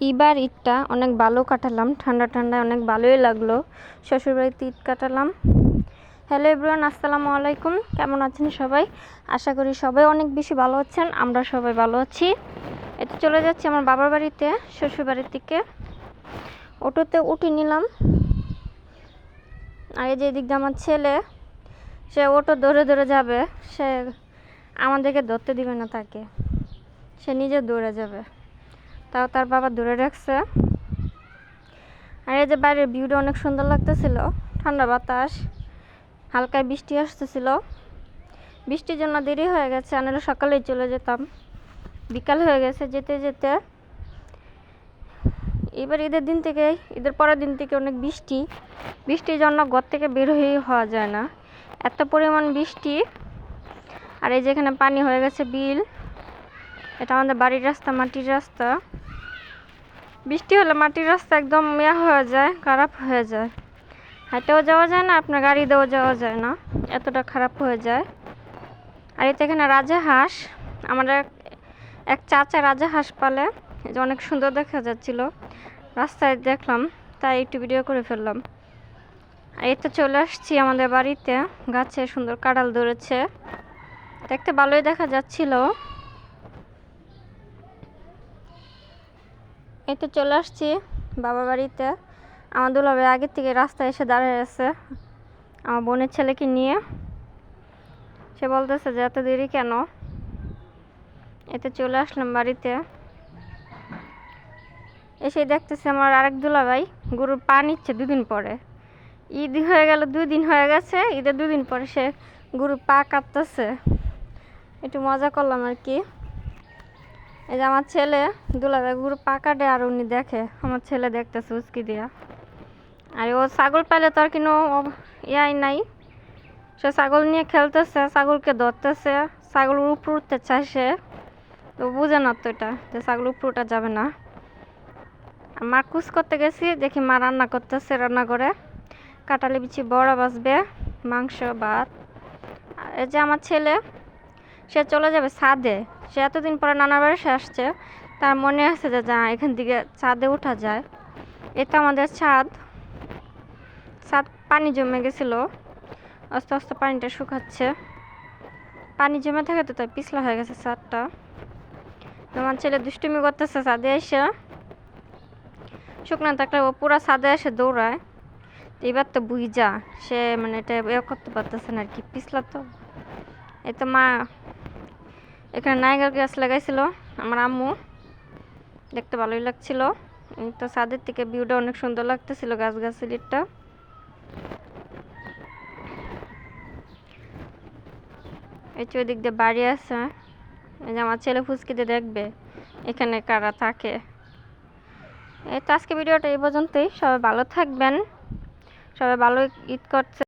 এবার ঈদটা অনেক ভালো কাটালাম, ঠান্ডা ঠান্ডায় অনেক ভালোই লাগল। শ্বশুরবাড়িতে ঈদ কাটালাম। হ্যালো এভরিওয়ান, আসসালামু আলাইকুম। কেমন আছেন সবাই? আশা করি সবাই অনেক বেশি ভালো আছেন, আমরা সবাই ভালো আছি। এতে চলে যাচ্ছি আমার বাবার বাড়িতে, শ্বশুরবাড়ির দিকে। অটোতে উঠে নিলাম। আর এই যে এদিক দিয়ে আমার ছেলে, সে অটো দৌড়ে দৌড়ে যাবে, সে আমাদেরকে ধরতে দিবে না তাকে। সে নিজে দৌড়ে যাবে। তাও তার বাবা দূরে রাখছে। আর এই যে বাইরের ভিউটা অনেক সুন্দর লাগতেছিল, ঠান্ডা বাতাস, হালকা বৃষ্টি আসতেছিল। বৃষ্টির জন্য দেরি হয়ে গেছে আমরা সকালেই চলে যেতাম। বিকাল হয়ে গেছে যেতে যেতে। এবার ঈদের দিন থেকে, ঈদের পরের দিন থেকে অনেক বৃষ্টি। বৃষ্টির জন্য ঘর থেকে বের হয়ে হওয়া যায় না। এত পরিমাণ বৃষ্টি। আর এই যেখানে পানি হয়ে গেছে বিল। এটা আমাদের বাড়ির রাস্তা, মাটির রাস্তা। বৃষ্টি হলে মাটির রাস্তা একদম ইয়া হয়ে যায়, খারাপ হয়ে যায়। হাঁটেও যাওয়া যায় না, আপনার গাড়ি দিয়েও যাওয়া যায় না, এতটা খারাপ হয়ে যায়। আর এতে এখানে রাজা হাঁস আমরা এক চাচা রাজা হাঁস পালে যে অনেক সুন্দর দেখা যাচ্ছিল। রাস্তায় দেখলাম, তাই একটু ভিডিও করে ফেললাম। আর এতে চলে আসছি আমাদের বাড়িতে, গাছে সুন্দর কাঁড়াল ধরেছে। দেখতে ভালোই দেখা যাচ্ছিল। এই তো চলে আসছি বাবা বাড়িতে। আমার দুলাভাই আগের থেকে রাস্তায় এসে দাঁড়িয়ে আছে, আমার বোনের ছেলেকে নিয়ে। সে বলতেছে যে, এত দেরি কেন? এতে চলে আসলাম বাড়িতে। এসে দেখতেছে আমার আরেক দুলাভাই গরুর পা নিচ্ছে দুদিন পরে। ঈদ হয়ে গেল, দুই দিন হয়ে গেছে, ঈদের দুদিন পরে সে গরুর পা কাটতেছে একটু মজা করলাম আর কি। এই যে আমার ছেলে দুলাভাই গরু পা কাটে আর উনি দেখে, আমার ছেলে দেখতেছে উস্কি দিয়া। আর ও ছাগল পাইলে তো আর কোনো ইয়াই নাই। সে ছাগল নিয়ে খেলতেছে, ছাগলকে ধরতেছে, ছাগল উপর উঠতে চায় সে। তো বুঝে না তো এটা, যে ছাগল উপর উঠা যাবে না। মা কুচ করতে গেছি, দেখি মা রান্না করতেছে, রান্না করে। কাটালি বিচি বড়া বাসবে মাংস, ভাত। এই যে আমার ছেলে সে চলে যাবে ছাদে। সে এতদিন পরে নানার বাড়ি সে আসছে। তার মনে আছে যে, যা, এখান থেকে ছাদে ওঠা যায়। এটা আমাদের ছাদ। ছাদ পানি জমে গেছিল। আস্তে আস্তে পানিটা শুকাচ্ছে। পানি জমে থাকে তো, তাই পিছলা হয়ে গেছে ছাদটা। আমার ছেলে দুষ্টুমি করতেছে ছাদে এসে। শুকনো থাকলে ও পুরা ছাদে এসে দৌড়ায়। এবার তো বুঝা সে মানে এটা ইয়ে করতে পারতেছে না আর কি, পিছলা তো। এই তো মা এখানে নাইগার গাছ লাগাইছিল, আমার আম্মু। দেখতে ভালোই লাগছিল। তো ছাদের থেকে ভিউটা অনেক সুন্দর লাগতেছিল গাছ গাছালিটা এই দিক দিয়ে বাড়ি আছে। এই যে আমার ছেলে ফুচকিতে দেখবে, এখানে কারা থাকে। এই তো আজকে ভিডিওটা এই পর্যন্তই। সবাই ভালো থাকবেন। সবাই ভালো ঈদ করছে।